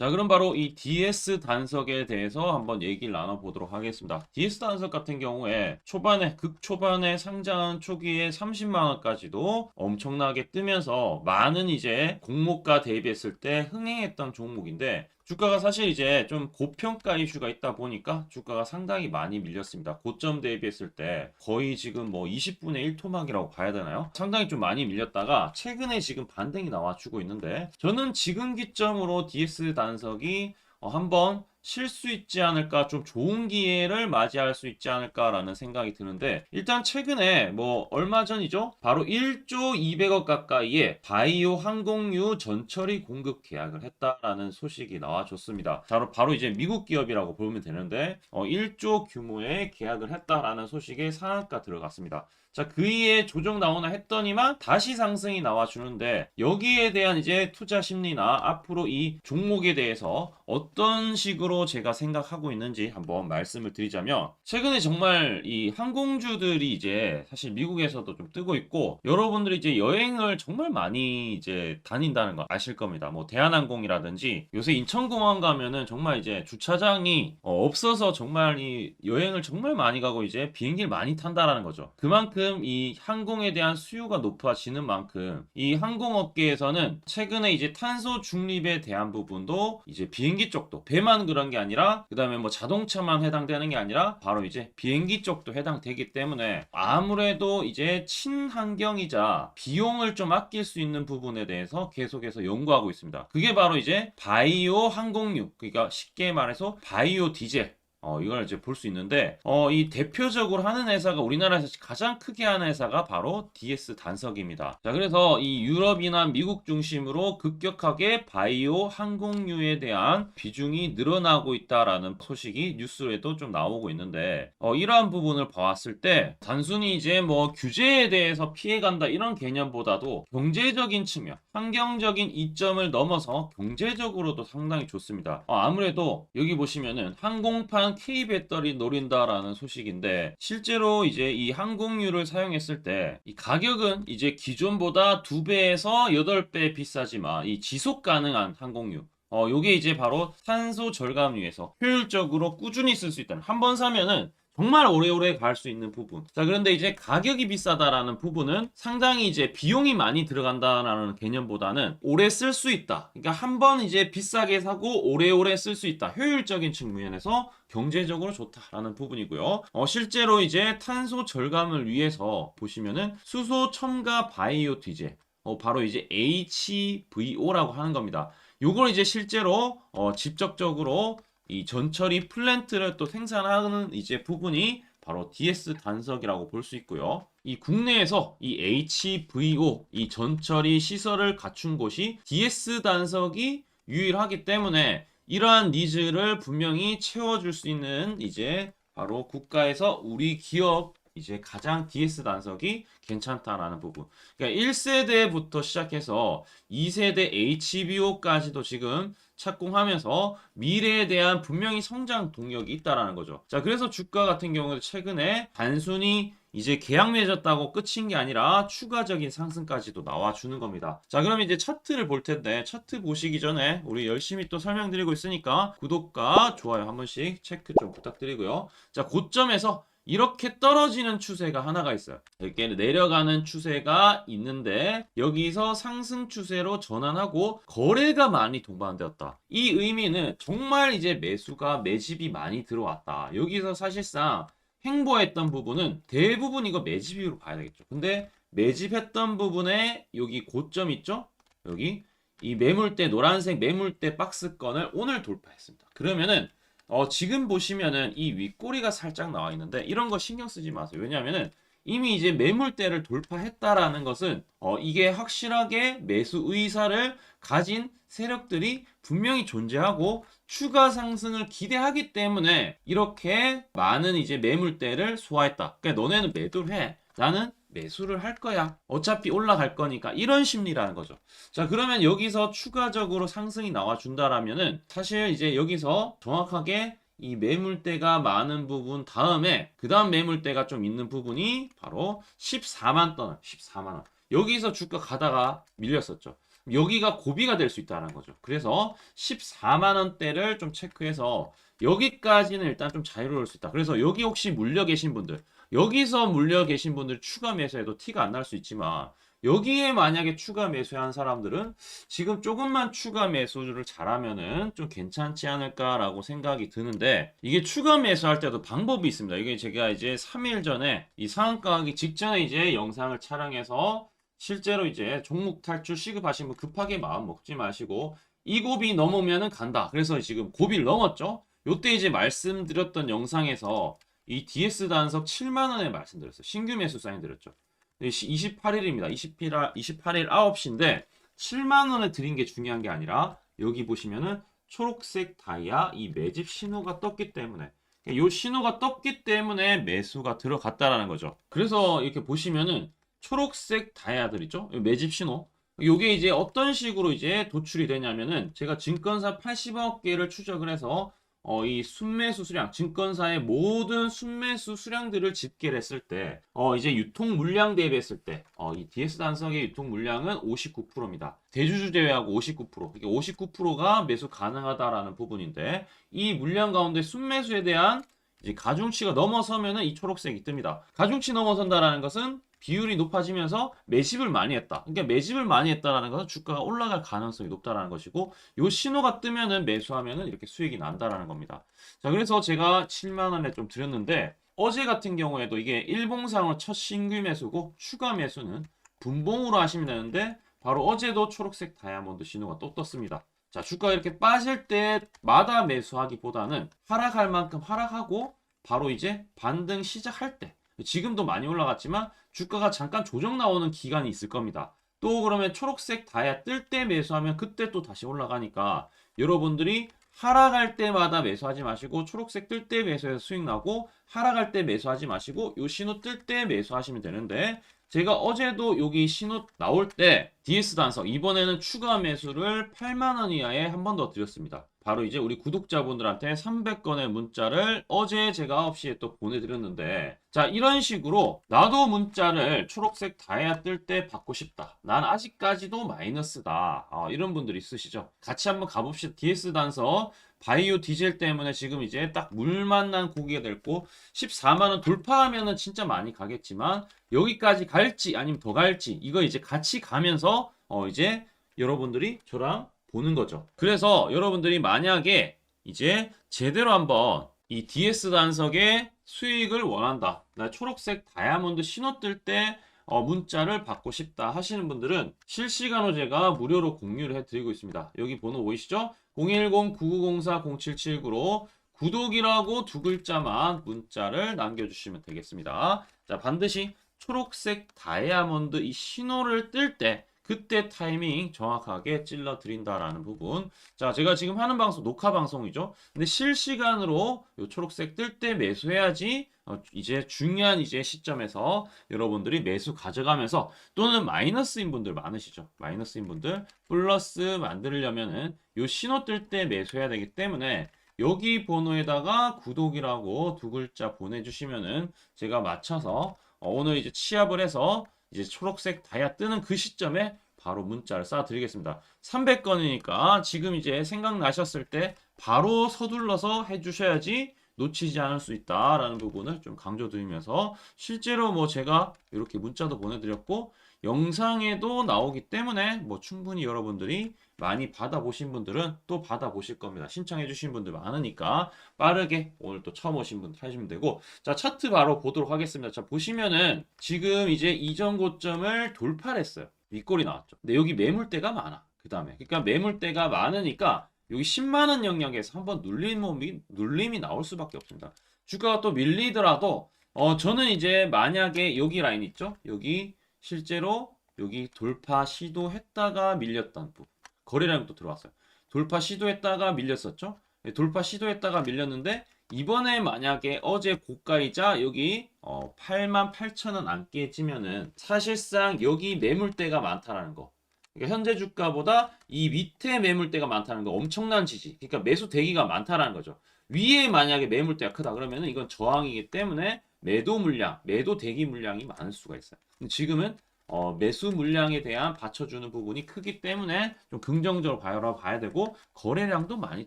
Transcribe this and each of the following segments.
자, 그럼 바로 이 DS 단석에 대해서 한번 얘기를 나눠보도록 하겠습니다. DS 단석 같은 경우에 초반에, 극 초반에 상장한 초기에 30만원까지도 엄청나게 뜨면서 많은 이제 공모가 대비했을 때 흥행했던 종목인데 주가가 사실 이제 좀 고평가 이슈가 있다 보니까 주가가 상당히 많이 밀렸습니다. 고점 대비했을 때 거의 지금 뭐 20분의 1 토막이라고 봐야 되나요? 상당히 좀 많이 밀렸다가 최근에 지금 반등이 나와주고 있는데 저는 지금 기점으로 DS 단석이 어, 한번 쉴 수 있지 않을까 좀 좋은 기회를 맞이할 수 있지 않을까라는 생각이 드는데 일단 최근에 뭐 얼마 전이죠? 바로 1조 200억 가까이의 바이오 항공유 전처리 공급 계약을 했다라는 소식이 나와줬습니다. 바로 바로 이제 미국 기업이라고 보면 되는데 어, 1조 규모의 계약을 했다라는 소식에 상한가 들어갔습니다. 자, 그 이에 조정 나오나 했더니만 다시 상승이 나와주는데 여기에 대한 이제 투자 심리나 앞으로 이 종목에 대해서 어떤 식으로 제가 생각하고 있는지 한번 말씀을 드리자면 최근에 정말 이 항공주들이 이제 사실 미국에서도 좀 뜨고 있고 여러분들이 이제 여행을 정말 많이 이제 다닌다는 거 아실 겁니다. 뭐 대한항공이라든지 요새 인천공항 가면은 정말 이제 주차장이 어, 없어서 정말 이 여행을 정말 많이 가고 이제 비행기를 많이 탄다라는 거죠. 그만큼 이 항공에 대한 수요가 높아지는 만큼 이 항공업계에서는 최근에 이제 탄소 중립에 대한 부분도 이제 비행기 쪽도 배만 그런 게 아니라 그 다음에 뭐 자동차만 해당되는 게 아니라 바로 이제 비행기 쪽도 해당되기 때문에 아무래도 이제 친환경이자 비용을 좀 아낄 수 있는 부분에 대해서 계속해서 연구하고 있습니다. 그게 바로 이제 바이오 항공유 그러니까 쉽게 말해서 바이오 디젤 어, 이걸 이제 볼 수 있는데, 어, 이 대표적으로 하는 회사가 우리나라에서 가장 크게 하는 회사가 바로 DS 단석입니다. 자, 그래서 이 유럽이나 미국 중심으로 급격하게 바이오 항공유에 대한 비중이 늘어나고 있다라는 소식이 뉴스에도 좀 나오고 있는데, 어, 이러한 부분을 봐왔을 때, 단순히 이제 뭐 규제에 대해서 피해간다 이런 개념보다도 경제적인 측면, 환경적인 이점을 넘어서 경제적으로도 상당히 좋습니다. 어, 아무래도 여기 보시면은 항공판 K 배터리 노린다라는 소식인데 실제로 이제 이 항공유를 사용했을 때 이 가격은 이제 기존보다 2배에서 8배 비싸지만 이 지속 가능한 항공유. 어 요게 이제 바로 탄소 절감유에서 효율적으로 꾸준히 쓸 수 있다는 한 번 사면은 정말 오래오래 갈 수 있는 부분. 자, 그런데 이제 가격이 비싸다라는 부분은 상당히 이제 비용이 많이 들어간다라는 개념보다는 오래 쓸 수 있다. 그러니까 한 번 이제 비싸게 사고 오래오래 쓸 수 있다. 효율적인 측면에서 경제적으로 좋다라는 부분이고요. 어, 실제로 이제 탄소 절감을 위해서 보시면은 수소 첨가 바이오 디젤. 어, 바로 이제 HVO라고 하는 겁니다. 요걸 이제 실제로 어, 직접적으로 이 전처리 플랜트를 또 생산하는 이제 부분이 바로 DS 단석이라고 볼 수 있고요. 이 국내에서 이 HVO 이 전처리 시설을 갖춘 곳이 DS 단석이 유일하기 때문에 이러한 니즈를 분명히 채워줄 수 있는 이제 바로 국가에서 우리 기업 이제 가장 DS 단석이 괜찮다라는 부분. 그러니까 1세대부터 시작해서 2세대 HBO까지도 지금 착공하면서 미래에 대한 분명히 성장 동력이 있다라는 거죠. 자, 그래서 주가 같은 경우도 최근에 단순히 이제 계약 맺었다고 끝인 게 아니라 추가적인 상승까지도 나와주는 겁니다. 자, 그럼 이제 차트를 볼 텐데 차트 보시기 전에 우리 열심히 또 설명드리고 있으니까 구독과 좋아요 한 번씩 체크 좀 부탁드리고요. 자, 고점에서 이렇게 떨어지는 추세가 하나가 있어요. 이렇게 내려가는 추세가 있는데 여기서 상승 추세로 전환하고 거래가 많이 동반되었다. 이 의미는 정말 이제 매수가 매집이 많이 들어왔다. 여기서 사실상 행보했던 부분은 대부분 이거 매집으로 봐야 되겠죠. 근데 매집했던 부분에 여기 고점 있죠? 여기 이 매물대 노란색 매물대 박스권을 오늘 돌파했습니다. 그러면은 어, 지금 보시면은 이 윗꼬리가 살짝 나와 있는데 이런 거 신경 쓰지 마세요. 왜냐하면은 이미 이제 매물대를 돌파했다라는 것은 어, 이게 확실하게 매수 의사를 가진 세력들이 분명히 존재하고 추가 상승을 기대하기 때문에 이렇게 많은 이제 매물대를 소화했다. 그러니까 너네는 매도를 해. 나는 매수를 할 거야. 어차피 올라갈 거니까 이런 심리라는 거죠. 자, 그러면 여기서 추가적으로 상승이 나와 준다라면은 사실 이제 여기서 정확하게 이 매물대가 많은 부분 다음에 그 다음 매물대가 좀 있는 부분이 바로 14만 원, 14만 원. 여기서 주가 가다가 밀렸었죠. 여기가 고비가 될 수 있다는 거죠. 그래서 14만 원대를 좀 체크해서 여기까지는 일단 좀 자유로울 수 있다. 그래서 여기 혹시 물려 계신 분들, 여기서 물려 계신 분들 추가 매수해도 티가 안 날 수 있지만 여기에 만약에 추가 매수한 사람들은 지금 조금만 추가 매수를 잘하면은 좀 괜찮지 않을까라고 생각이 드는데 이게 추가 매수할 때도 방법이 있습니다. 이게 제가 이제 3일 전에 이 상한가 하기 직전에 이제 영상을 촬영해서 실제로 이제 종목 탈출 시급하신 분 급하게 마음 먹지 마시고 이 고비 넘으면은 간다. 그래서 지금 고비를 넘었죠. 요때 이제 말씀드렸던 영상에서 이 DS 단석 7만 원에 말씀드렸어요. 신규 매수 사인 드렸죠. 28일입니다. 28일, 28일 9시인데 7만 원에 드린 게 중요한 게 아니라 여기 보시면은 초록색 다이아 이 매집 신호가 떴기 때문에 이 신호가 떴기 때문에 매수가 들어갔다라는 거죠. 그래서 이렇게 보시면은 초록색 다이아들 있죠? 이 매집 신호. 요게 이제 어떤 식으로 이제 도출이 되냐면은 제가 증권사 80억 개를 추적을 해서 어, 이 순매수 수량, 증권사의 모든 순매수 수량들을 집계를 했을 때, 어, 이제 유통 물량 대비했을 때, 어, 이 DS 단석의 유통 물량은 59%입니다. 대주주 제외하고 59%. 이게 59%가 매수 가능하다라는 부분인데, 이 물량 가운데 순매수에 대한 이제 가중치가 넘어서면은 이 초록색이 뜹니다. 가중치 넘어선다라는 것은 비율이 높아지면서 매집을 많이 했다. 그러니까 매집을 많이 했다라는 것은 주가가 올라갈 가능성이 높다라는 것이고 요 신호가 뜨면은 매수하면은 이렇게 수익이 난다라는 겁니다. 자, 그래서 제가 7만 원에 좀 드렸는데 어제 같은 경우에도 이게 일봉상으로 첫 신규 매수고 추가 매수는 분봉으로 하시면 되는데 바로 어제도 초록색 다이아몬드 신호가 또 떴습니다. 자, 주가가 이렇게 빠질 때마다 매수하기보다는 하락할 만큼 하락하고 바로 이제 반등 시작할 때 지금도 많이 올라갔지만 주가가 잠깐 조정 나오는 기간이 있을 겁니다. 또 그러면 초록색 다이아 뜰 때 매수하면 그때 또 다시 올라가니까 여러분들이 하락할 때마다 매수하지 마시고 초록색 뜰 때 매수해서 수익 나고 하락할 때 매수하지 마시고 요 신호 뜰 때 매수하시면 되는데 제가 어제도 여기 신호 나올 때 DS 단석 이번에는 추가 매수를 8만 원 이하에 한 번 더 드렸습니다. 바로 이제 우리 구독자분들한테 300건의 문자를 어제 제가 9시에 또 보내드렸는데 자 이런 식으로 나도 문자를 초록색 다이아 뜰 때 받고 싶다. 난 아직까지도 마이너스다. 아, 이런 분들 있으시죠? 같이 한번 가봅시다. DS 단서 바이오 디젤 때문에 지금 이제 딱 물 만 난 고기가 됐고 14만원 돌파하면은 진짜 많이 가겠지만 여기까지 갈지 아니면 더 갈지 이거 이제 같이 가면서 어 이제 여러분들이 저랑 보는 거죠. 그래서 여러분들이 만약에 이제 제대로 한번 이 DS 단석의 수익을 원한다. 나 초록색 다이아몬드 신호 뜰때 어, 문자를 받고 싶다 하시는 분들은 실시간으로 제가 무료로 공유를 해드리고 있습니다. 여기 번호 보이시죠? 010-9904-0779로 구독이라고 두 글자만 문자를 남겨주시면 되겠습니다. 자, 반드시 초록색 다이아몬드 이 신호를 뜰 때 그때 타이밍 정확하게 찔러 드린다라는 부분. 자, 제가 지금 하는 방송 녹화 방송이죠. 근데 실시간으로 요 초록색 뜰 때 매수해야지 어, 이제 중요한 이제 시점에서 여러분들이 매수 가져가면서 또는 마이너스인 분들 많으시죠. 마이너스인 분들 플러스 만들려면은 요 신호 뜰 때 매수해야 되기 때문에 여기 번호에다가 구독이라고 두 글자 보내주시면은 제가 맞춰서 어, 오늘 이제 취합을 해서 이제 초록색 다이아 뜨는 그 시점에 바로 문자를 쏴드리겠습니다. 300건이니까 지금 이제 생각나셨을 때 바로 서둘러서 해주셔야지 놓치지 않을 수 있다라는 부분을 좀 강조드리면서 실제로 뭐 제가 이렇게 문자도 보내드렸고 영상에도 나오기 때문에 뭐 충분히 여러분들이 많이 받아보신 분들은 또 받아보실 겁니다. 신청해주신 분들 많으니까 빠르게 오늘 또 처음 오신 분들 하시면 되고 자 차트 바로 보도록 하겠습니다. 자 보시면은 지금 이제 이전 고점을 돌파를 했어요. 윗골이 나왔죠. 근데 여기 매물대가 많아. 그 다음에 그러니까 매물대가 많으니까 여기 10만 원 영역에서 한번 눌림이 눌림이 나올 수밖에 없습니다. 주가가 또 밀리더라도 어 저는 이제 만약에 여기 라인 있죠? 여기 실제로 여기 돌파 시도했다가 밀렸던 부분 거래량이 또 들어왔어요. 돌파 시도했다가 밀렸었죠? 네, 돌파 시도했다가 밀렸는데 이번에 만약에 어제 고가이자 여기 어 8만 8천 원 안 깨지면은 사실상 여기 매물대가 많다라는 거. 그러니까 현재 주가보다 이 밑에 매물대가 많다는 거 엄청난 지지. 그러니까 매수 대기가 많다라는 거죠. 위에 만약에 매물대가 크다 그러면은 이건 저항이기 때문에 매도 물량, 매도 대기 물량이 많을 수가 있어요. 지금은 어, 매수 물량에 대한 받쳐주는 부분이 크기 때문에 좀 긍정적으로 바라봐 봐야 되고 거래량도 많이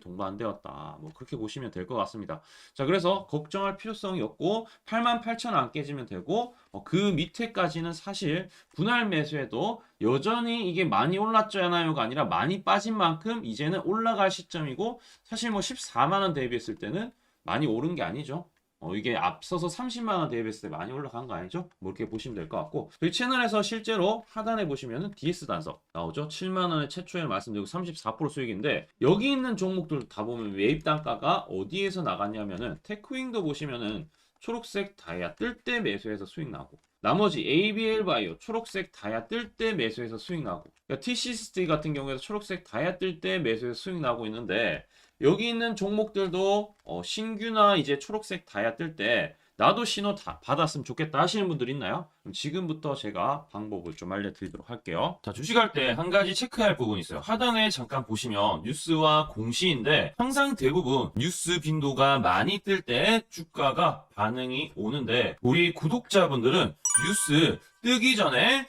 동반되었다. 뭐 그렇게 보시면 될 것 같습니다. 자, 그래서 걱정할 필요성이 없고 88,000 안 깨지면 되고 어, 그 밑에까지는 사실 분할 매수해도 여전히 이게 많이 올랐잖아요가 아니라 많이 빠진 만큼 이제는 올라갈 시점이고 사실 뭐 14만 원 대비했을 때는 많이 오른 게 아니죠. 어, 이게 앞서서 30만 원 대비했을 때 많이 올라간 거 아니죠? 뭐 이렇게 보시면 될 것 같고 저희 채널에서 실제로 하단에 보시면은 DS 단석 나오죠? 7만 원에 최초에 말씀드리고 34% 수익인데 여기 있는 종목들 다 보면 매입 단가가 어디에서 나갔냐면은 테크윙도 보시면은 초록색 다이아 뜰 때 매수해서 수익 나고 나머지 ABL 바이오 초록색 다이아 뜰 때 매수해서 수익 나고 그러니까 TCST 같은 경우에도 초록색 다이아 뜰 때 매수해서 수익 나고 있는데 여기 있는 종목들도 어, 신규나 이제 초록색 다이아 뜰 때 나도 신호 다 받았으면 좋겠다 하시는 분들 있나요? 그럼 지금부터 제가 방법을 좀 알려드리도록 할게요. 자, 주식할 때 한 가지 체크할 부분이 있어요. 하단에 잠깐 보시면 뉴스와 공시인데 항상 대부분 뉴스 빈도가 많이 뜰 때 주가가 반응이 오는데 우리 구독자분들은 뉴스 뜨기 전에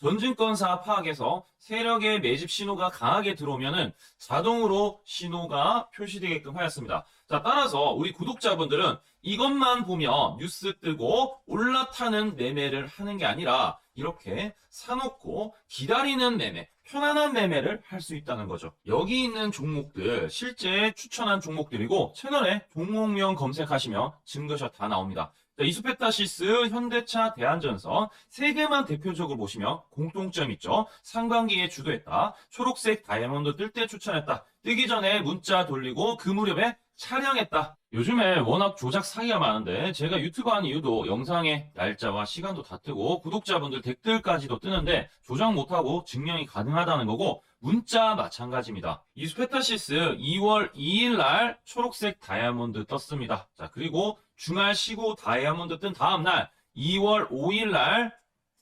전증권사 파악에서 세력의 매집 신호가 강하게 들어오면은 자동으로 신호가 표시되게끔 하였습니다. 자, 따라서 우리 구독자분들은 이것만 보면 뉴스 뜨고 올라타는 매매를 하는 게 아니라 이렇게 사놓고 기다리는 매매, 편안한 매매를 할 수 있다는 거죠. 여기 있는 종목들 실제 추천한 종목들이고 채널에 종목명 검색하시면 증거샷 다 나옵니다. 자, 이수페타시스, 현대차, 대한전선 세 개만 대표적으로 보시면 공통점 있죠. 상반기에 주도했다. 초록색 다이아몬드 뜰 때 추천했다. 뜨기 전에 문자 돌리고 그 무렵에 촬영했다. 요즘에 워낙 조작 사기가 많은데 제가 유튜브 한 이유도 영상에 날짜와 시간도 다 뜨고 구독자분들 댓글까지도 뜨는데 조작 못하고 증명이 가능하다는 거고 문자 마찬가지입니다. 이스페타시스 2월 2일 날 초록색 다이아몬드 떴습니다. 자, 그리고 주말 쉬고 다이아몬드 뜬 다음 날 2월 5일 날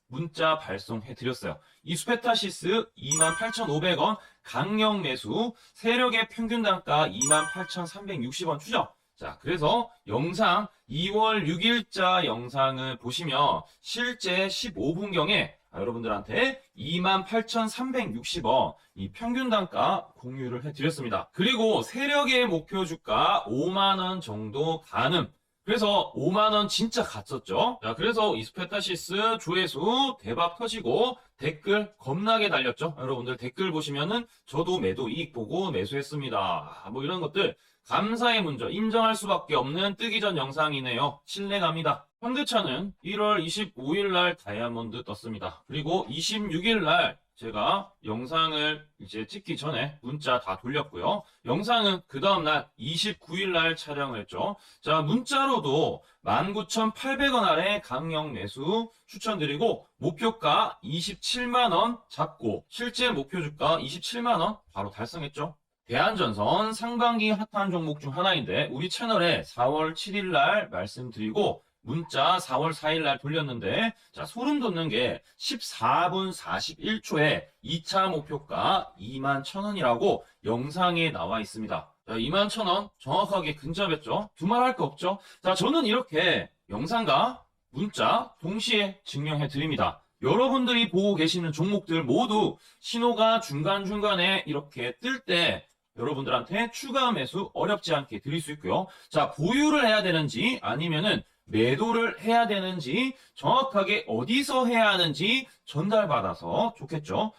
문자 발송해 드렸어요. 이스페타시스 28,500원 강력 매수 세력의 평균 단가 28,360원 추적. 자, 그래서 영상 2월 6일자 영상을 보시면 실제 15분경에 여러분들한테 28,360원 이 평균 단가 공유를 해드렸습니다. 그리고 세력의 목표 주가 5만원 정도 가는 그래서 5만원 진짜 갔었죠. 자, 그래서 이스페타시스 조회수 대박 터지고 댓글 겁나게 달렸죠. 여러분들 댓글 보시면은 저도 매도 이익 보고 매수했습니다. 아, 뭐 이런 것들 감사의 문제 인정할 수밖에 없는 뜨기 전 영상이네요. 신뢰갑니다. 현대차는 1월 25일 날 다이아몬드 떴습니다. 그리고 26일 날 제가 영상을 이제 찍기 전에 문자 다 돌렸고요. 영상은 그 다음날 29일 날 촬영을 했죠. 자, 문자로도 19,800원 아래 강력 매수 추천드리고 목표가 27만원 잡고 실제 목표 주가 27만원 바로 달성했죠. 대한전선 상반기 핫한 종목 중 하나인데 우리 채널에 4월 7일 날 말씀드리고 문자 4월 4일 날 돌렸는데 자 소름 돋는 게 14분 41초에 2차 목표가 2만 1,000원이라고 영상에 나와 있습니다. 자, 2만 1,000원 정확하게 근접했죠. 두말할 거 없죠. 자 저는 이렇게 영상과 문자 동시에 증명해 드립니다. 여러분들이 보고 계시는 종목들 모두 신호가 중간중간에 이렇게 뜰 때 여러분들한테 추가 매수 어렵지 않게 드릴 수 있고요. 자, 보유를 해야 되는지 아니면은 매도를 해야 되는지 정확하게 어디서 해야 하는지 전달받아서 좋겠죠.